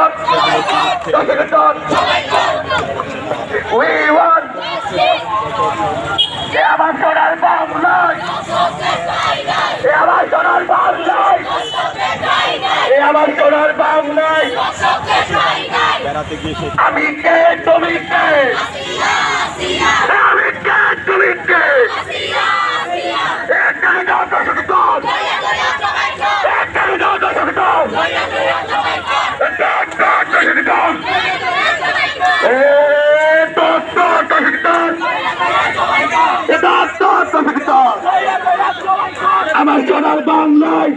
দশকটন দশকটন we want এ আমার সোনার বাংলায় এ আমার সোনার বাংলায় এ আমার সোনার গিয়ে সে আমি কে? তুমি কে? আমি কে? তুমি কে? আমার সোনার বাংলায়।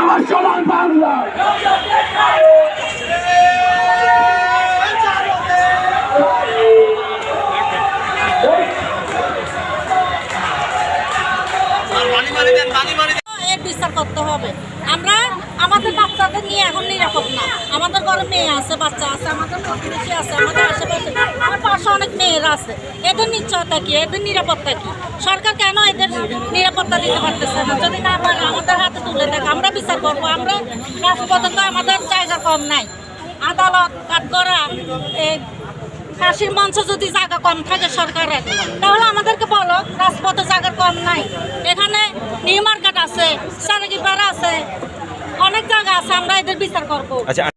আমার সোনার বাংলায়। করতে হবে। আমরা আমাদের বাচ্চাদের নিয়ে এখন নিরাপদ না। আমাদের ঘরে মেয়ে আছে, বাচ্চা আছে, আমাদের প্রতিবেশী আছে, আমাদের আশেপাশে পাশে অনেক মেয়েরা আছে। এদের নিশ্চয়তা কি? এদের নিরাপত্তা কি? সরকার কেন এদের নিরাপত্তা দিতে পারতেছে না? যদি না পারে, আমাদের হাতে তুলে থাকে আমরা বিচার করব। আমরা রাজপথে তো আমাদের জায়গা কম নাই। আদালত কাঠগড়া এই ফাঁসির মঞ্চ যদি জায়গা কম থাকে সরকারের, তাহলে আমাদেরকে বলো, রাজপথে জায়গা কম নাই। এখানে নিউ মার্কেট আছে সারেগিপাড়া আছে, অনেক জায়গা আছে, আমরা এদের বিচার করব। আচ্ছা